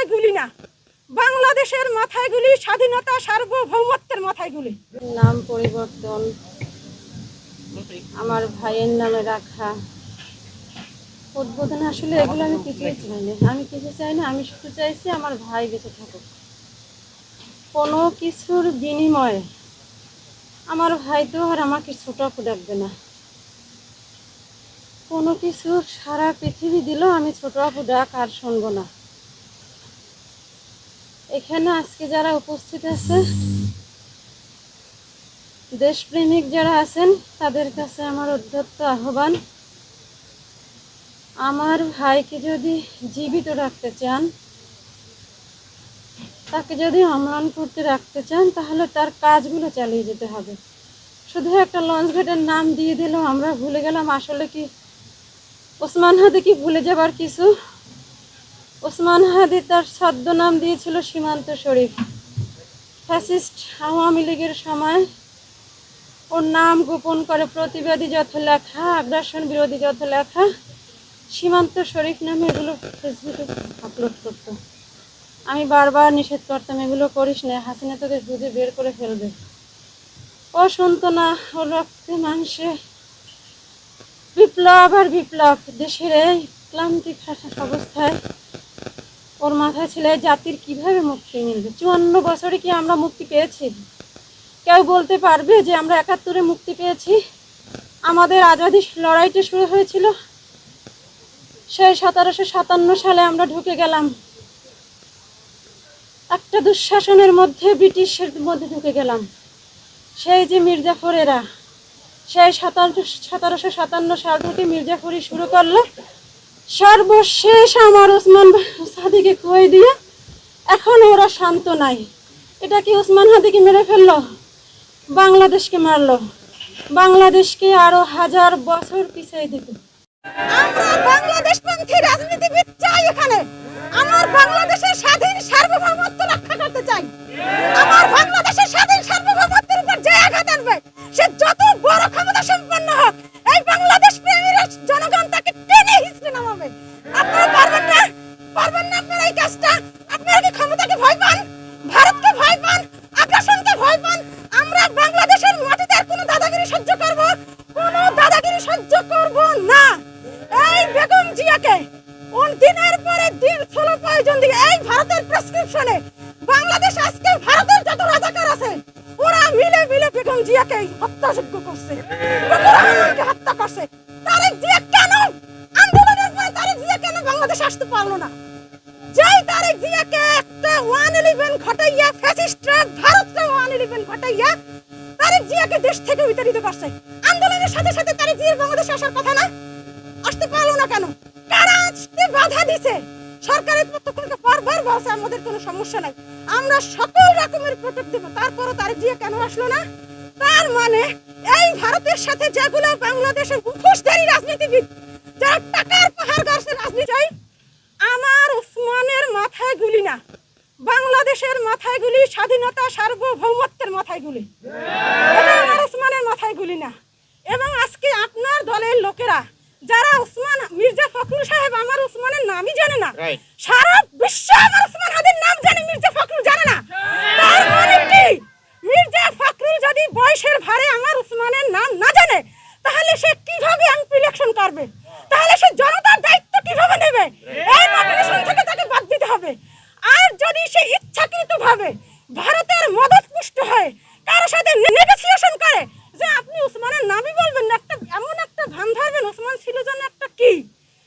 মাথায় গুলি না। বাংলাদেশের মাথায় গুলি স্বাধীনতা সার্বভৌমত্বের মাথায় গুলি নাম পরিবর্তন আমার ভাইয়ের নামে রাখা। উদ্বোধন আসলে এগুলো আমি কিছুই চাই না। আমি কিছু চাই না, আমি শুধু চাইছি আমার ভাই বেঁচে থাকুক। কোনো কিছুর বিনিময়ে আমার ভাই তো আর আমাকে ছোট ডাকবে না। কোনো কিছু সারা পৃথিবী দিলেও আমি ছোট আপু ডাক আর শুনব না। এখানে আজকে যারা উপস্থিত আছে, দেশপ্রেমিক যারা আছেন, তাদের কাছে আমার উদ্ধত্ত আহ্বান। আমার ভাইকে যদি জীবিত রাখতে চান, তাকে যদি অম্লান করতে রাখতে চান, তাহলে তার কাজগুলো চালিয়ে যেতে হবে। শুধু একটা লঞ্চ ঘাটের নাম দিয়ে দিলেও আমরা ভুলে গেলাম, আসলে কি ওসমান হাদি কি ভুলে যাবার কিছু? ওসমান হাদি তার ছদ্মনাম দিয়েছিল সীমান্ত শরীফ। ফ্যাসিস্ট আওয়ামী লীগের সময় ওর নাম গোপন করে প্রতিবাদী যত লেখা, আগ্রাসন বিরোধী যত লেখা, সীমান্ত শরীফ নামে এগুলো ফেসবুকে আপলোড করতো। আমি বারবার নিষেধ করতাম, এগুলো করিস না, হাসিনা তোকে খুঁজে বের করে ফেলবে। ও শুনতো না, ওর রক্তে মাংসে বিপ্লব আর বিপ্লব, দেশের এই ক্লান্তি খাসাস অবস্থায় ছিল জাতির কীভাবে মুক্তি মিলবে? চুয়ান্ন বছরে কি আমরা মুক্তি পেয়েছি? কেউ বলতে পারবে যে আমরা একাত্তরে মুক্তি পেয়েছি? আমাদের আজাদি লড়াইটা শুরু হয়েছিল। সেই সতেরোশো সাতান্ন সালে আমরা ঢুকে গেলাম। একটা দুঃশাসনের মধ্যে ব্রিটিশের মধ্যে ঢুকে গেলাম। সেই যে মির্জাফরেরা, সেই সাতান্ন সতেরোশো সাতান্ন সাল থেকে মির্জাফরি শুরু করল। সর্বশেষ আমার ওসমান সাদিকে কয়ে দিয়ে? এখন ওরা শান্ত নাই। এটা কি ওসমান হাদিকে মেরে ফেলল? বাংলাদেশকে মারলো। বাংলাদেশকে আরও হাজার বছর পিছিয়ে দিত রাজনীতিবিদ দিনের পরে দিন ষোলো প্রয়োজন দিয়ে এই ভারতের প্রেসক্রিপশনে বাংলাদেশ আজকে ভারতের যত রাজাকার আছে, ওরা মিলে মিলে বেগম জিয়াকে হত্যাযোগ্য করছে। হত্যা করছে। তারেক জিয়া কেন? আন্দোলনের পরে তারেক জিয়া কেন বাংলাদেশ আসতে পারল না? যেই তারেক জিয়াকে একটা ওয়ান ইলেভেন ঘটাইয়া ফ্যাসিস্টরা ভারতকে ওয়ান ইলেভেন ঘটাইয়া তারেক জিয়াকে দেশ থেকে বিতাড়িত করছে। আন্দোলনের সাথে সাথে তারেক জিয়ার বাংলাদেশে আসার কথা না? আসতে পারল না কেন? কারা আসতে বাধা দিছে। সরকারের পক্ষ থেকে বারবার বলছে আমাদের কোনো সমস্যা নাই। আমরা সকল রকমের প্রোটেক্ট দেবো। তারপরও তারেক জিয়া কেন আসলো না? তার মানে এই ভারতের সাথে যেগুলো বাংলাদেশের মুখোশধারী রাজনীতিবিদ যারা টাকার পাহাড় গাছের রাজনীতি চাই আমার উসমানের মাথায় গুলি না। বাংলাদেশের মাথায় গুলি স্বাধীনতা সার্বভৌমত্বের মাথায় গুলি। আমার উসমানের মাথায় গুলি না। এবং আজকে আপনার দলের লোকেরা যারা উসমান মির্জা ফখরুল সাহেব আমার উসমানের নামই জানে না. সারা বিশ্ব আমার উসমান হাদির নাম জানে মির্জা ফখরুল জানে না। তার মানে কি? মির্জা ফখরুল যদি বয়সের ভারে আমার উসমানের নাম না জানে তাহলে সে কীভাবে এমপি ইলেকশন করবে? তাহলে সে জনতার দায়িত্ব কীভাবে নেবে? এই নমিনেশন থেকে তাকে বাদ দিতে হবে। আর যদি সে ইচ্ছাকৃত ভাবে ভারতের মদত পুষ্ট হয় কারও সাথে নেগোসিয়েশন করে যে আপনি উসমানের নামই বলবেন না ঘাম ধরবেন ওসমান ছিল যেন একটা কি?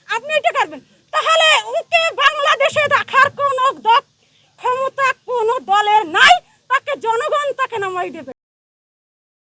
আপনি এটা করবেন? তাহলে ওকে বাংলাদেশে দেখার কোনো ক্ষমতা কোনো দলের নাই, তাকে জনগণ তাকে নামাই দেবে।